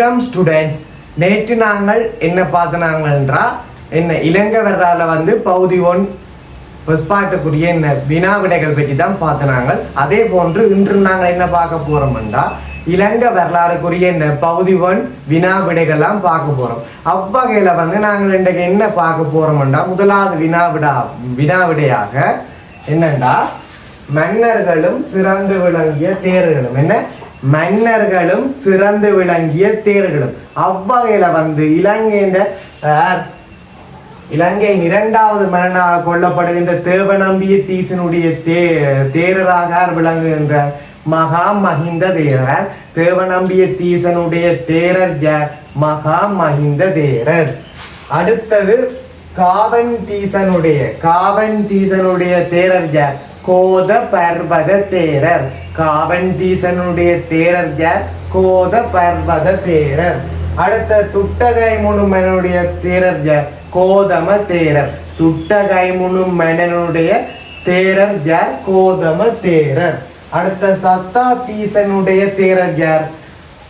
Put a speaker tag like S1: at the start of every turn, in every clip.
S1: Welcome students நேற்று நாங்கள் என்ன பார்த்தனாங்கன்றா என்ன இலங்கை வர்றால வந்து பகுதி ஒன் புஷ்பாட்டுக்குரிய என்ன வினா விடைகள் பற்றி தான் பார்த்தனாங்க அதே போன்று இன்று நாங்கள் என்ன பார்க்க போறோம்டா இலங்கை வரலாறுக்குரிய என்ன பகுதி ஒன் வினா விடைகள்லாம் பார்க்க போகிறோம் அவ்வகையில் வந்து நாங்கள் இன்றைக்கு என்ன பார்க்க போறோம்டா முதலாவது வினா விடா வினா விடையாக என்னண்டா மன்னர்களும் சிறந்து விளங்கிய தேர்களும். என்ன? மன்னர்களும் சிறந்து விளங்கிய தேர்களும். அவ்வகையில வந்து இலங்கையின் அஹ், இலங்கையின் இரண்டாவது மன்னனாக கொல்லப்படுகின்ற தேவநம்பிய தீசனுடைய தே தேரராக விளங்குகின்ற மகா மஹிந்த தேரர். தேவநம்பிய தீசனுடைய தேரர் ஜ மகா மஹிந்த தேரர். அடுத்தது காவன் தீசனுடைய காவன் தீசனுடைய தேரர் ஜ கோத பர்வத தேரர் காவன்தீசனுடைய தேரர் யார்? கோத பர்வத தேரர் அடுத்த துட்டகை முனுமனுடைய தேரர் யார்? கோதம தேரர் துட்டகை முனுமனனுடைய தேரர் யார்? கோதம தேரர் அடுத்த சத்தாதீசனுடைய தேரர் யார்?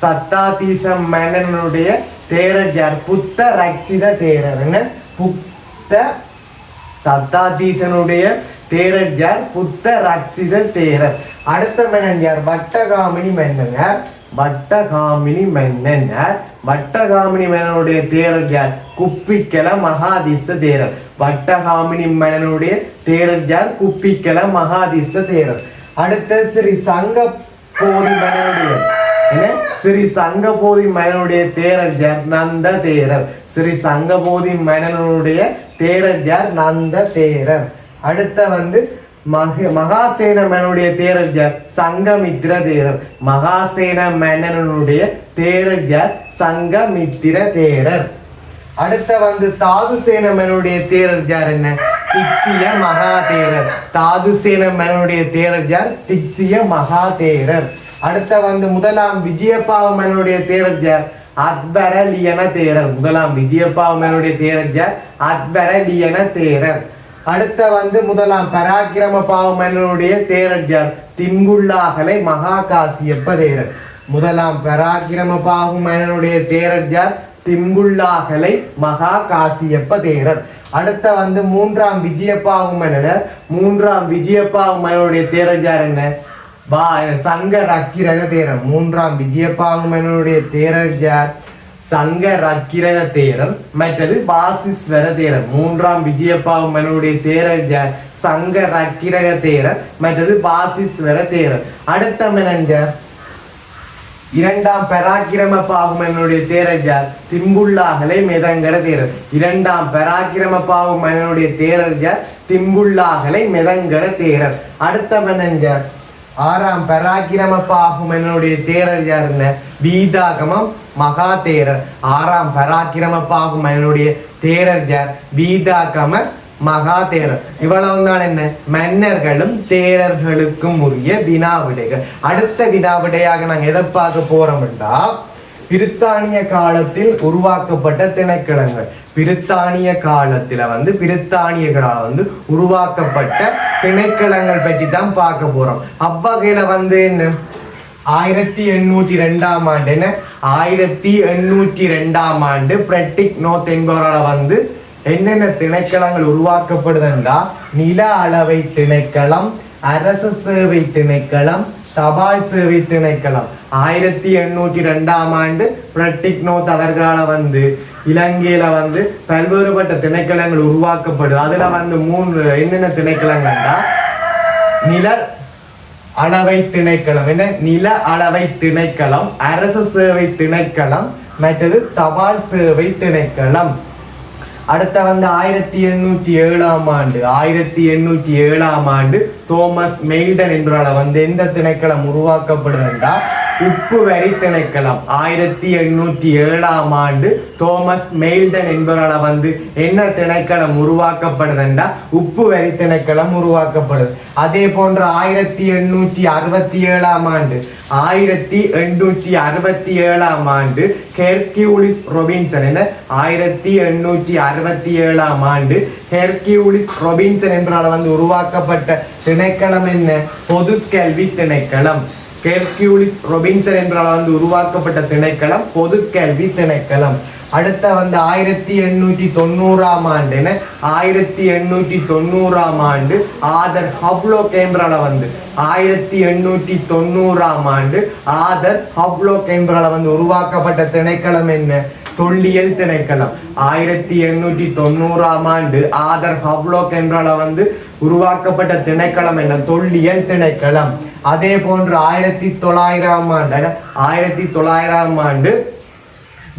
S1: சத்தாதீசம் மன்னனுடைய தேரர் யார்? புத்த ரட்சித தேரர்னு. புத்த சத்தாதீசனுடைய தேரர் யார் புத்த ரட்சித தேரர். அடுத்த மன்னன் யார் வட்டகாமினி மன்னன் யார் வட்டகாமினி மன்னன் யார் வட்டகாமினி மன்னனுடைய தேரர் யார் குப்பிக்கல மகாதிச தேரர். வட்டகாமினி மன்னனுடைய தேரர் யார் குப்பிக்கல மகாதிச தேரர். அடுத்த ஸ்ரீ சங்க போதி மன்னனுடைய என்ன? ஸ்ரீ சங்கபோதி மன்னனுடைய தேரர் யார் நந்த தேரர். ஸ்ரீ சங்கபோதி மன்னனுடைய தேரர் ஜார் நந்த தேரர். அடுத்த வந்து மக மகாசேன மன்னனுடைய தேரர் ஜார் சங்கமித்திர தேரர். மகாசேன மன்னனுடைய தேரர் ஜார் சங்கமித்திர தேரர். அடுத்த வந்து தாதுசேன மனுடைய தேரர் ஜார் என்ன? திக்சிய மகாதேரர். தாதுசேன மன்னனுடைய தேரர் ஜார் திக்சிய மகாதேரர். அடுத்த வந்து முதலாம் விஜயபாவ மன்னனுடைய தேரர் ஜார் அக்பர லியன தேரர். முதலாம் விஜயப்பா மனுடைய தேரர் ஜார் அக்பர லியன தேரர். அடுத்த வந்து முதலாம் பராக்கிரம பாவ மன்னனுடைய தேரர் ஜார் திங்குள்ளாகலை மகா காசியப்ப தேரர். முதலாம் பராக்கிரம பாகு மன்னனுடைய தேரர் திம்புள்ளாகலை மகா காசியப்ப தேரர். அடுத்த வந்து மூன்றாம் விஜயப்பாவு மூன்றாம் விஜயப்பாவு மன்னனுடைய தேரர் ஜார் என்ன? வா சங்க ரக்கிரக தேரர் மூன்றாம் விஜயபாகுமனுடைய தேரர் ஜார் சங்க ரக்கிரக தேரர் மற்றது வாசிஸ்வர தேரர் மூன்றாம் விஜயபாகுமனுடைய தேரர் ஜார் சங்க ரக்கிரக தேரர் மற்றது வாசிஸ்வர தேரர் அடுத்த மன்னன் இரண்டாம் பராக்கிரம பாகுமனுடைய தேரர் ஜார் திம்புள்ளாகலை மெதங்கர தேரர். இரண்டாம் பராக்கிரம பாகுமனுடைய தேரர் ஜார் திம்புள்ளாகலை மிதங்கர தேரர். அடுத்த மன்னன் ஜார் ஆறாம் பராக்கிரம என்னுடைய தேரர் யாருன்னு? வீதாகமம் மகா தேரர் ஆறாம் பராக்கிரம என்னுடைய தேரர் யார்? வீதாகம மகா தேரர் இவ்வளவு தான் என்ன? மன்னர்களும் தேரர்களுக்கும் உரிய வினாவிடைகள். அடுத்த வினாவிடையாக நாங்கள் எதை பார்க்க போறோம்டா பிரித்தானிய காலத்தில் உருவாக்கப்பட்ட திணைக்களங்கள். பிரித்தானிய காலத்துல வந்து பிரித்தானியர்களால் வந்து உருவாக்கப்பட்ட திணைக்களங்கள் பற்றி தான் பார்க்க போறோம். அவ்வகையில வந்து என்ன? ஆயிரத்தி எண்ணூற்றி ரெண்டாம் ஆண்டு என்ன? ஆயிரத்தி எண்ணூற்றி ரெண்டாம் ஆண்டு பிரெட்டிக் நோத் என்பவரால் வந்து என்னென்ன திணைக்களங்கள் உருவாக்கப்படுதுன்னா நில அளவை திணைக்களம் அரசு சேவை திணைக்களம் தபால் சேவை திணைக்களம் ஆயிரத்தி எண்ணூற்றி ரெண்டாம் ஆண்டு பிரட்டிக்னோத் அவர்களால் வந்து இலங்கையில் வந்து பல்வேறுபட்ட திணைக்களங்கள் உருவாக்கப்படும் அதில் வந்து மூன்று என்னென்ன திணைக்களங்கள்னா நில அளவை திணைக்களம். என்ன? நில அளவை திணைக்களம் அரசு சேவை திணைக்களம் மற்றது தபால் சேவை திணைக்களம். அடுத்த வந்து ஆயிரத்தி எண்ணூற்றி ஏழாம் ஆண்டு ஆயிரத்தி எண்ணூற்றி ஏழாம் ஆண்டு தோமஸ் மெய்டன் என்பவரால் வந்து எந்த திணைக்களம் உருவாக்கப்படுதுண்டா உப்பு வரி திணைக்களம். ஆயிரத்தி எண்ணூற்றி ஏழாம் ஆண்டு தோமஸ் மெயில்டன் என்பவரால் வந்து என்ன திணைக்களம் உருவாக்கப்படுதுண்டா? உப்பு வரி திணைக்களம் உருவாக்கப்படுது. அதே போன்று ஆயிரத்தி எண்ணூற்றி அறுபத்தி ஏழாம் ஆண்டு ஆயிரத்தி எண்ணூற்றி அறுபத்தி ஏழாம் ஆண்டு ஹெர்கியூலிஸ் ரொபின்சன் என்ன? ஆயிரத்தி எண்ணூற்றி அறுபத்தி ஏழாம் ஆண்டு ஹெர்கியூலிஸ் ரொபின்சன் என்பவரால் வந்து உருவாக்கப்பட்ட திணைக்களம் என்ன? பொதுக்கல்வி திணைக்களம். கெர்கியூலிஸ் ரொபின்சன் என்றால் வந்து உருவாக்கப்பட்ட திணைக்களம் பொது கல்வி திணைக்களம். அடுத்த வந்து ஆயிரத்தி எண்ணூற்றி தொண்ணூறாம் ஆண்டுன்னு ஆயிரத்தி எண்ணூற்றி தொண்ணூறாம் ஆண்டு ஆதர் ஹப்லோ கேம்பரால வந்து ஆயிரத்தி எண்ணூற்றி தொண்ணூறாம் ஆண்டு ஆதர் ஹப்லோ கேம்பரால வந்து உருவாக்கப்பட்ட திணைக்களம் என்ன? தொல்லியல் திணைக்களம். ஆயிரத்தி எண்ணூற்றி தொண்ணூறாம் ஆண்டு ஆதர் ஹவ்லோ கேம்பரால வந்து உருவாக்கப்பட்ட திணைக்களம் என்ன? தொல்லியல் திணைக்களம். அதே போன்று ஆயிரத்தி தொள்ளாயிரம் ஆண்டு ஆயிரத்தி தொள்ளாயிரம் ஆண்டு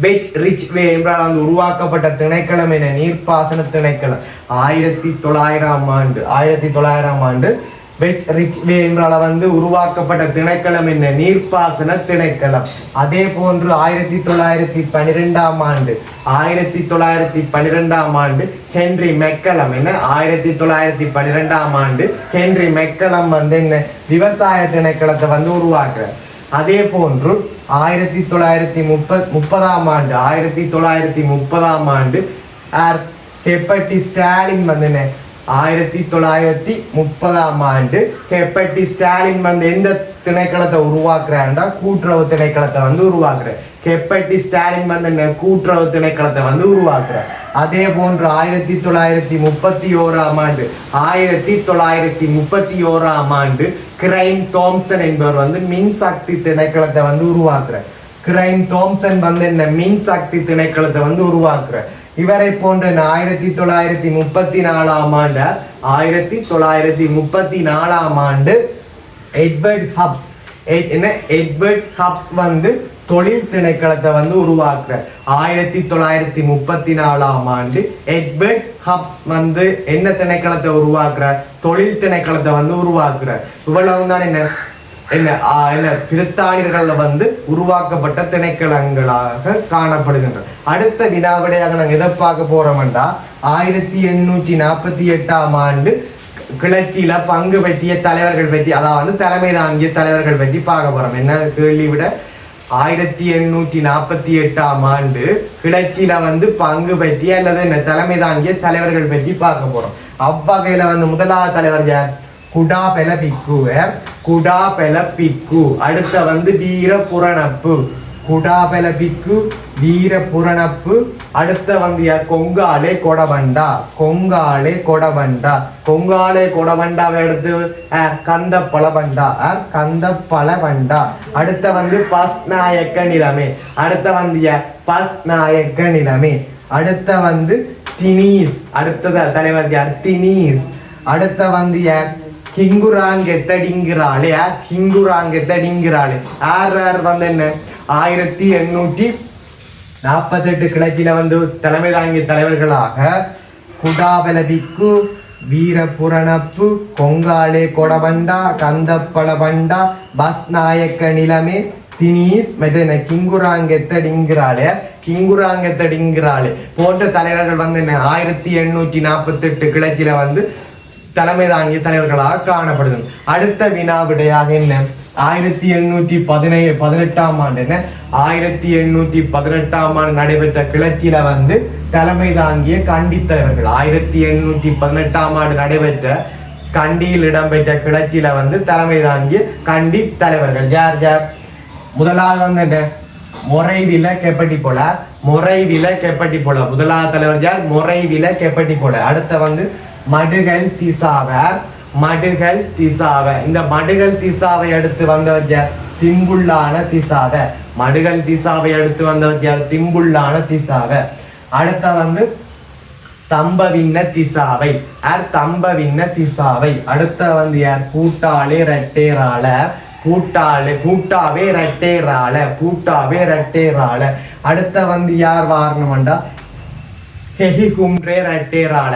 S1: வெச் ரிச் வே என்றால் அந்த உருவாக்கப்பட்ட திணைக்களம் என நீர்ப்பாசன திணைக்களம். ஆயிரத்தி தொள்ளாயிரம் ஆண்டு ஆயிரத்தி தொள்ளாயிரம் ஆண்டு வெச் ரிச் என்றால வந்து உருவாக்கப்பட்ட திணைக்களம் என்ன? நீர்ப்பாசன திணைக்களம். அதே போன்று ஆயிரத்தி தொள்ளாயிரத்தி பன்னிரெண்டாம் ஆண்டு ஆயிரத்தி தொள்ளாயிரத்தி பன்னிரெண்டாம் ஆண்டு ஹென்றி மெக்கலம் என்ன? ஆயிரத்தி தொள்ளாயிரத்தி பன்னிரெண்டாம் ஆண்டு ஹென்றி மெக்கலம் வந்து என்ன? விவசாய திணைக்களத்தை வந்து உருவாக்குறார். அதே போன்று ஆயிரத்தி தொள்ளாயிரத்தி முப்பத் முப்பதாம் ஆண்டு ஆயிரத்தி தொள்ளாயிரத்தி முப்பதாம் ஆண்டு ஆர் ஹெப்பட்டி ஸ்டாலின் வந்து என்ன? ஆயிரத்தி தொள்ளாயிரத்தி முப்பதாம் ஆண்டு ஹெப்பட்டி ஸ்டாலின் வந்து எந்த திணைக்களத்தை உருவாக்குறாருன்னா கூட்டுறவு திணைக்களத்தை வந்து உருவாக்குறார். கெப்பட்டி ஸ்டாலின் வந்து கூட்டுறவு திணைக்களத்தை வந்து உருவாக்குறார். அதே போன்று ஆயிரத்தி தொள்ளாயிரத்தி முப்பத்தி ஓராம் ஆண்டு ஆயிரத்தி தொள்ளாயிரத்தி முப்பத்தி ஓராம் ஆண்டு கிரைம் தோம்சன் என்பவர் வந்து மின்சக்தி திணைக்களத்தை வந்து உருவாக்குறார். கிரைம் தோம்சன் வந்து என்ன மின்சக்தி திணைக்களத்தை வந்து உருவாக்குறார். இவரை போன்ற ஆயிரத்தி தொள்ளாயிரத்தி முப்பத்தி நாலாம் ஆண்டு ஆயிரத்தி தொள்ளாயிரத்தி முப்பத்தி நாலாம் ஆண்டு எட்வர்ட் ஹப்ஸ் எட்- என்ன? எட்வர்ட் ஹப்ஸ் வந்து தொழில் திணைக்களத்தை வந்து உருவாக்குறார். ஆயிரத்தி தொள்ளாயிரத்தி முப்பத்தி நாலாம் ஆண்டு எட்வர்ட் ஹப்ஸ் வந்து என்ன திணைக்களத்தை உருவாக்குறார்? தொழில் திணைக்களத்தை வந்து உருவாக்குறார். இவ்வளவு தான் என்ன? என்ன என்ன பிரித்தானியர்கள்ல வந்து உருவாக்கப்பட்ட திணைக்களங்களாக காணப்படுகின்றன. அடுத்த வினாவிடையாக நாங்கள் எதை பார்க்க போறோம்டா ஆயிரத்தி எண்ணூற்றி நாற்பத்தி எட்டாம் ஆண்டு கிளர்ச்சியில பங்கு பற்றிய தலைவர்கள் பற்றி அதாவது தலைமை தாங்கிய தலைவர்கள் பற்றி பார்க்க போறோம். என்ன கேள்வி விட ஆயிரத்தி எண்ணூற்றி நாற்பத்தி எட்டாம் ஆண்டு கிளர்ச்சியில வந்து பங்கு பற்றி அல்லது என்ன தலைமை தாங்கிய தலைவர்கள் பற்றி பார்க்க போறோம். அவ்வகையில வந்து முதலாவது தலைவர் யார்? குடாபெல பிக்குவர் குடாபெல பிக்கு அடுத்த வந்து வீர புரணப்பு குடாபெல பிக்கு வீர புரணப்பு அடுத்த வந்து கொங்காலே கொடவண்டா. கொங்காலே கொடவண்டா. கொங்காலே கொடவண்டாவை எடுத்து கந்த பழவண்டா கந்த பழவண்டா அடுத்த வந்து பஸ் நாயக்க நிலமே. அடுத்த வந்து பஸ் நாயக்க நிலமே. அடுத்த வந்து தினீஸ். அடுத்தது தலைவர் யார்? தினீஸ். அடுத்த வந்து யார்? ஹிங்குராங்கெத்தடிங்கிறாளே யார் ஹிங்குராங்கெத்தடிங்கிறாளே யார் யார் வந்து என்ன ஆயிரத்தி எண்ணூற்றி நாற்பத்தெட்டு கிளர்ச்சியில் வந்து தலைமை தாங்கிய தலைவர்களாக குடாபலபிக்கு வீரபுரணப்பு கொங்காலே கொடபண்டா கந்தப்பளபண்டா பஸ் நாயக்க நிலமே தினீஸ் மெதன கிங்குராங்கெத்தடிங்கிறாளே கிங்குராங்கெத்தடிங்கிறாளே. போன்ற தலைவர்கள் வந்து என்ன ஆயிரத்தி எண்ணூற்றி நாற்பத்தெட்டு கிளர்ச்சியில் வந்து தலைமை தாங்கிய தலைவர்களாக காணப்படுது அடுத்த வினா விடையாக என்ன? ஆயிரத்தி எண்ணூற்றி பதினே பதினெட்டாம் ஆண்டு என்ன? ஆயிரத்தி எண்ணூற்றி பதினெட்டாம் ஆண்டு நடைபெற்ற கிளர்ச்சியில வந்து தலைமை தாங்கிய கண்டி தலைவர்கள் ஆயிரத்தி எண்ணூற்றி பதினெட்டாம் ஆண்டு நடைபெற்ற கண்டியில் இடம்பெற்ற கிளர்ச்சியில வந்து தலைமை தாங்கிய கண்டி தலைவர்கள் யார் யார்? முதலாவது வந்து என்ன? முறைவில கெப்பட்டி போல முறைவில கெப்பட்டி போல முதலாவது தலைவர் யார்? முறைவில கெப்பட்டி போல அடுத்த வந்து மடுகள் திசாவர் மடுகள் திசாவ இந்த மடுகள் திசாவை அடுத்து வந்தவர் யார்? திம்புள்ளான திசாவ மடுகள் திசாவை அடுத்து வந்தவர் யார்? திம்புள்ளான திசாவ அடுத்த வந்து தம்பவின்ன திசாவை. யார்? தம்பவின்ன திசாவை. அடுத்த வந்து யார்? கூட்டாளி ரெட்டேரால கூட்டாளு கூட்டாவே ரெட்டேரால கூட்டாவே ரெட்டேரால அடுத்த வந்து யார் வாரணும்டா ஹெஹி கும்ரே ரெட்டேரால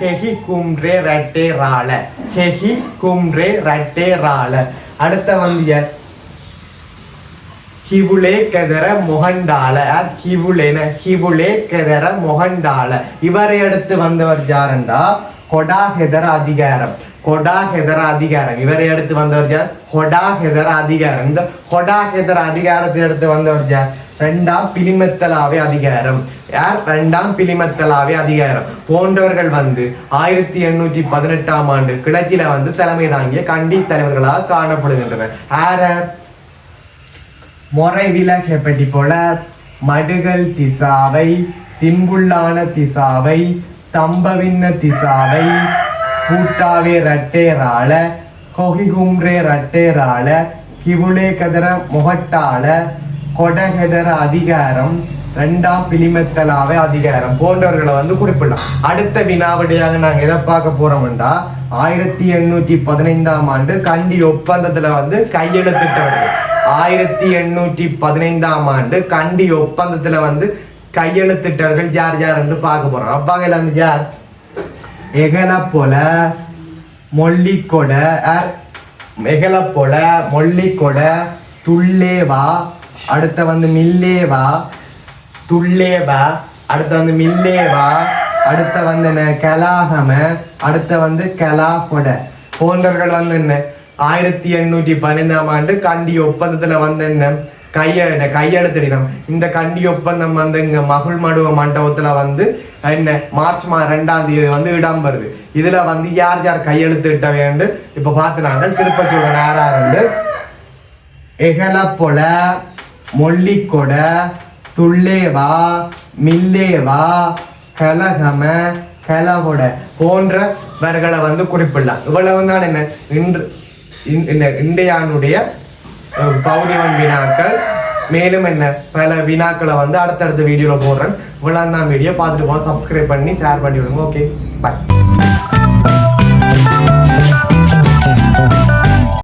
S1: ஹெஹி கும்ரே ரட்டே ரால ஹெஹி கும்ரே ரெட்டேரால அடுத்த வந்து யார் கெதர மொகண்டால ஹிவுலேன ஹிவுலே கெதர மொகண்டால இவரை அடுத்து வந்தவர் யாருண்டா? கொடா ஹெதர அதிகாரம். கொடா ஹெதர அதிகாரம். இவரை அடுத்து வந்தவர் யார்? கொடா ஹெதர அதிகாரம். இந்த கொடா ஹெதர அதிகாரத்தை அடுத்து வந்தவர் யார்? ரெண்டாம் பிலிமத்தலாவே அதிகாரம். யார்? ரெண்டாம் பிலிமத்தலாவே அதிகாரம். போன்றவர்கள் வந்து ஆயிரத்தி எண்ணூற்றி பதினெட்டாம் ஆண்டு கிளர்ச்சியில வந்து தலைமை தாங்கிய கண்டி தலைவர்களாக காணப்படுகின்றனர். யார் மொறைவில செப்பட்டி போல மடுகள் திசாவை திம்புள்ளான திசாவை தம்பவின்ன திசாவை பூட்டாவே ரட்டேரால கொகிகும்ரே ரட்டேரால கிவுளே கதர முகட்டாள கொடகெதர அதிகாரம் ரெண்டாம் பிலிமெத்தலாவே அதிகாரம் போன்றவர்களை வந்து குறிப்பிடலாம். அடுத்த வினாவடியாக நாங்க எதை பார்க்க போறோம்டா ஆயிரத்தி எண்ணூற்றி பதினைந்தாம் ஆண்டு கண்டி ஒப்பந்தத்துல வந்து கையெழுத்திட்டவர்கள் ஆயிரத்தி எண்ணூற்றி பதினைந்தாம் ஆண்டு கண்டி ஒப்பந்தத்துல வந்து கையெழுத்திட்டவர்கள் யார் யார் என்று பார்க்க போறோம். அப்பாங்க வந்து யார்? எகலப்பொல மொல்லிக்கொட அஹ், போல மொல்லிக்கொட துள்ளேவா அடுத்த வந்து மில்லேவா துள்ளேவா அடுத்த வந்து மில்லேவா அடுத்த வந்து என்ன கலாகம அடுத்த வந்து கலாபொட. போன்றவர்கள் வந்து என்ன ஆயிரத்தி எண்ணூற்றி பதினைந்தாம் ஆண்டு கண்டி ஒப்பந்தத்தில் வந்து என்ன கைய இந்த கையெழுத்திடணும் இந்த கண்டி ஒப்பந்தம் வந்து இங்க மகுள் மடுவ மண்டபத்துல வந்து என்ன மார்ச் மா ரெண்டாம் தேதி வந்து இடம் வருது இதுல வந்து யார் யார் கையெழுத்திட்ட வேண்டும்? இப்ப பார்த்து நாங்கள் திருப்பச்சூட நேரா இருந்து எகலப்பொல மொல்லிக்கொட துள்ளேவா மில்லேவா கலகம கலகொட போன்றவர்களை வந்து குறிப்பிடலாம். இவ்வளவு தான் என்ன இன்று இந்த- இந்தியானுடைய அஹ், பௌதிவன் வினாக்கள். மேலும் என்ன பல வினாக்களை வந்து அடுத்தடுத்த வீடியோவில் போடுறேன். இவ்வளோ தான் வீடியோ. பார்த்துட்டு போக சப்ஸ்கிரைப் பண்ணி ஷேர் பண்ணி விடுங்க. Okay bye